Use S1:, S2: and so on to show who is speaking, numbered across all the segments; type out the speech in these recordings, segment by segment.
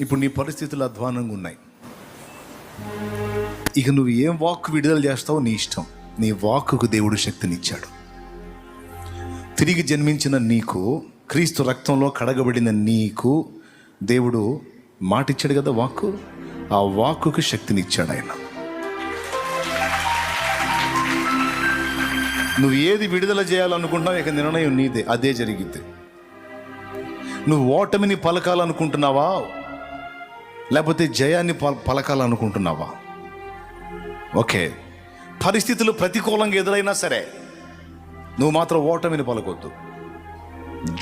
S1: ఇప్పుడు నీ పరిస్థితులు అధ్వానంగా ఉన్నాయి. ఇక నువ్వు ఏం వాక్ విడుదల చేస్తావో నీ ఇష్టం. నీ వాక్కుకు దేవుడు శక్తినిచ్చాడు. తిరిగి జన్మించిన నీకు క్రీస్తు రక్తంలో కడగబడిన నీకు దేవుడు మాటిచ్చాడు కదా వాక్కు? ఆ వాక్కుకు శక్తినిచ్చాడు ఆయన. నువ్వు ఏది విడుదల చేయాలనుకుంటున్నావు ఇక నిర్ణయం నీదే అదే జరిగిద్ది. నువ్వు ఓటమిని పలకాలనుకుంటున్నావా? లేకపోతే జయాన్ని పలకాలనుకుంటున్నావా? ఓకే. పరిస్థితులు ప్రతికూలంగా ఎదురైనా సరే నువ్వు మాత్రం ఓటమిని పలకొద్దు.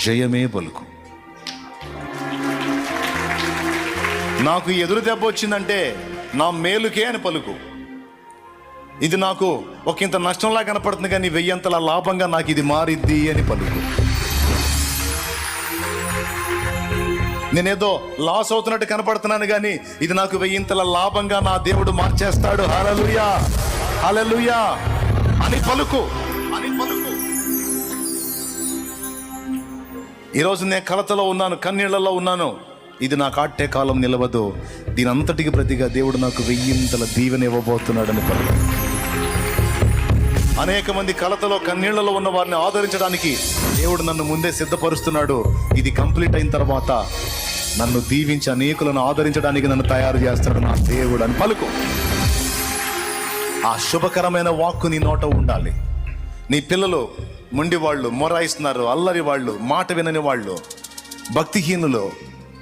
S1: జయమే పలుకు. నాకు ఎదురు దెబ్బ వచ్చిందంటే నా మేలుకే అని పలుకు. ఇది నాకు ఒక ఇంత నష్టంలా కనపడుతుంది కానీ వెయ్యంతల లాభంగా నాకు ఇది మారిద్ది అని పలుకు. నేనేదో లాస్ అవుతున్నట్టు కనపడుతున్నాను కానీ ఇది నాకు వెయ్యింతల లాభంగా నా దేవుడు మార్చేస్తాడు. హలలుయా హలలుయా అని పలుకు. అని పలుకు. ఈరోజు నేను కలతలో ఉన్నాను కన్నీళ్ళలో ఉన్నాను. ఇది నాకు ఆట్టే కాలం నిలవదు. దీని అంతటికి ప్రతిగా దేవుడు నాకు వెయ్యింతల దీవెన ఇవ్వబోతున్నాడని పలుకు. అనేక మంది కలతలో కన్నీళ్ళలో ఉన్న వారిని ఆదరించడానికి దేవుడు నన్ను ముందే సిద్ధపరుస్తున్నాడు. ఇది కంప్లీట్ అయిన తర్వాత నన్ను దీవించి అనేకులను ఆదరించడానికి నన్ను తయారు చేస్తాడు నా దేవుడు అని పలుకు. ఆ శుభకరమైన వాక్కు నీ నోట ఉండాలి. నీ పిల్లలు మొండి వాళ్ళు మొరాయిస్తున్నారు అల్లరి వాళ్ళు మాట వినని వాళ్ళు భక్తిహీనులు.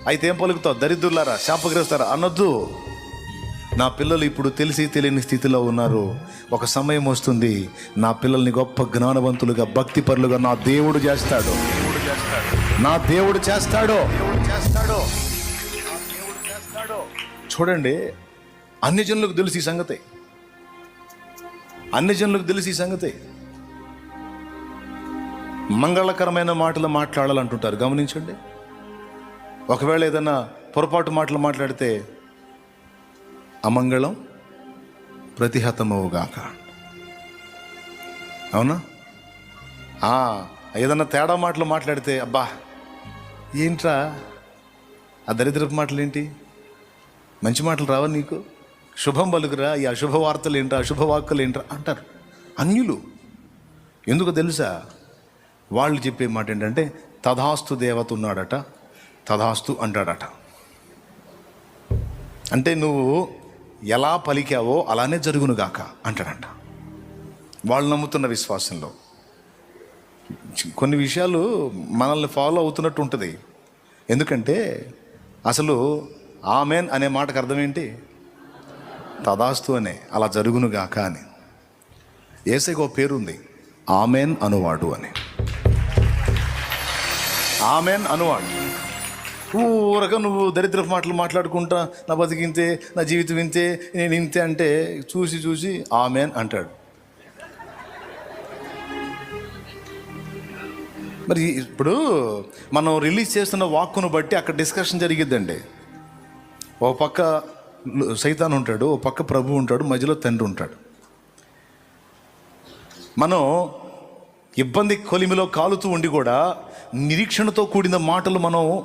S1: అయితే ఏం పలుకుతావు? దరిద్రులారా శాపగ్రస్తారా అనొద్దు. నా పిల్లలు ఇప్పుడు తెలిసి తెలియని స్థితిలో ఉన్నారు. ఒక సమయం వస్తుంది. నా పిల్లల్ని గొప్ప జ్ఞానవంతులుగా భక్తిపరులుగా నా దేవుడు చేస్తాడు. నా దేవుడు చేస్తాడు. చేస్తాడు చూడండి అన్ని జనులకు తెలుసు ఈ సంగతి. అన్ని జనులకు తెలుసు ఈ సంగతి. మంగళకరమైన మాటలు మాట్లాడాలంటుంటారు. గమనించండి. ఒకవేళ ఏదైనా పొరపాటు మాటలు మాట్లాడితే అమంగళం ప్రతిహతమవుగాక. అవునా? ఏదన్నా తేడా మాటలు మాట్లాడితే అబ్బా ఏంట్రా? ఆ దరిద్రపు మాటలు ఏంటి మంచి మాటలు రావా నీకు? శుభం పలుకురా ఈ అశుభ వార్తలు ఏంట్రా అశుభ వాక్కులు ఏంట్రా అంటారు. అన్యులు. ఎందుకు తెలుసా? వాళ్ళు చెప్పే మాట ఏంటంటే తథాస్తు దేవత ఉన్నాడట తథాస్తు అంటాడట. అంటే నువ్వు ఎలా పలికావో అలానే జరుగునుగాక అంటాడంట. వాళ్ళు నమ్ముతున్న విశ్వాసంలో. కొన్ని విషయాలు మనల్ని ఫాలో అవుతున్నట్టు ఉంటుంది. ఎందుకంటే అసలు ఆమెన్ అనే మాటకు అర్థం ఏంటి? తదాస్తు అనే అలా జరుగునుగాక అని. ఏసైకి ఒక పేరుంది ఆమెన్ అనువాడు అని. ఆమెన్ అనువాడు. ఊరగా నువ్వు దరిద్రపు మాటలు మాట్లాడుకుంటా నా బతికింతే నా జీవితం ఇంతే నేను ఇంతే అంటే చూసి చూసి ఆమెన్ అంటాడు. మరి ఇప్పుడు మనం రిలీజ్ చేస్తున్న వాక్కును బట్టి అక్కడ డిస్కషన్ జరిగిద్దండి. ఓ పక్క సైతాన్ ఉంటాడు ఓ పక్క ప్రభు ఉంటాడు మధ్యలో తండ్రి ఉంటాడు. మనం ఇబ్బంది కొలిమిలో కాలుతూ ఉండి కూడా నిరీక్షణతో కూడిన మాటలు మనం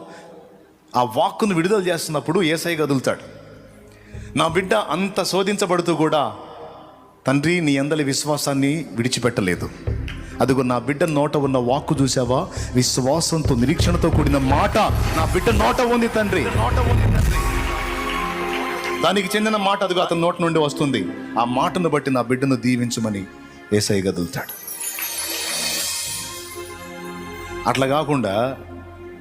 S1: ఆ వాక్కును విడుదల చేస్తున్నప్పుడు ఏసై కదులుతాడు. నా బిడ్డ అంత శోధించబడుతూ కూడా తండ్రి నీ అందరి విశ్వాసాన్ని విడిచిపెట్టలేదు. అదిగో నా బిడ్డ నోట ఉన్న వాక్కు చూసావా విశ్వాసంతో నిరీక్షణతో కూడిన మాట నా బిడ్డ నోట ఉంది తండ్రి. నోట ఉంది దానికి చెందిన మాట అదిగో అతని నోట నుండి వస్తుంది. ఆ మాటను బట్టి నా బిడ్డను దీవించమని ఏసై గదులుతాడు అట్లా కాకుండా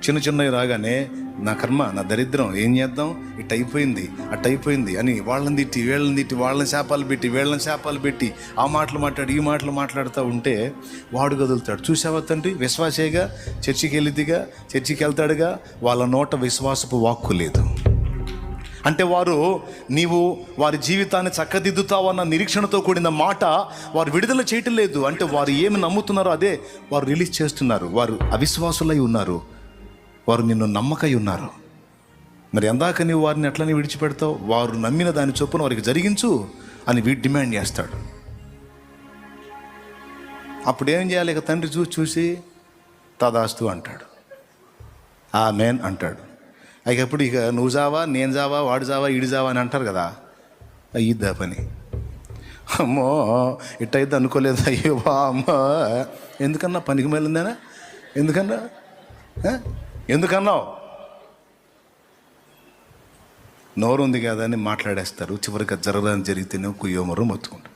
S1: చిన్న చిన్నవి రాగానే నా కర్మ నా దరిద్రం ఏం చేద్దాం? ఇట్ అయిపోయింది అట్ అయిపోయింది అని వాళ్ళని తిట్టి వీళ్ళని తిట్టి వాళ్ళని శాపాలు పెట్టి వీళ్ళని శాపాలు పెట్టి ఆ మాటలు మాట్లాడి ఈ మాటలు మాట్లాడుతూ ఉంటే వాడు కదులుతాడు. చూసావా తండ్రి? విశ్వాసేగా చర్చికి వెళ్ళిదిగా చర్చికి వెళ్తాడుగా వాళ్ళ నోట విశ్వాసపు వాక్కు లేదు. అంటే వారు నీవు వారి జీవితాన్ని చక్కదిద్దుతావన్న నిరీక్షణతో కూడిన మాట వారు విడుదల చేయటం లేదు. అంటే వారు ఏమి నమ్ముతున్నారో అదే వారు రిలీజ్ చేస్తున్నారు. వారు అవిశ్వాసులై ఉన్నారు. వారు నిన్ను నమ్మకై ఉన్నారు. మరి ఎందాక నువ్వు వారిని ఎట్లని విడిచిపెడతావు వారు నమ్మిన దాని చొప్పున వారికి జరిగించు అని వీడు డిమాండ్ చేస్తాడు. అప్పుడు ఏం చేయాలి? ఇక తండ్రి చూసి చూసి తదాస్తు అంటాడు. ఆ మేన్ అంటాడు అయికప్పుడు ఇక నువ్వు జావా నేను జావా వాడు జావా ఈడి జావా అని అంటారు కదా అయ్యిద్దా పని? అమ్మో ఇట్టయిద్ది అనుకోలేదు? అయ్యో అమ్మో ఎందుకన్నా పనికి మేలిందేనా? ఎందుకన్నా? ఎందుకన్నావు? నోరుంది కదా అని మాట్లాడేస్తారు. చివరికి జరగదని జరిగితేనే కుయ్యోమరు మొత్తుకుంటారు.